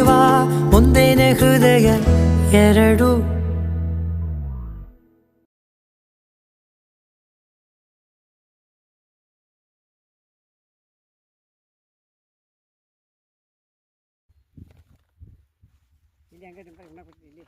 ಜೀವ ಒಂದೇನೆ ಹೃದಯ ಎರಡು ಇಲ್ಲಿ ಹಂಗೆ ಇಲ್ಲಿ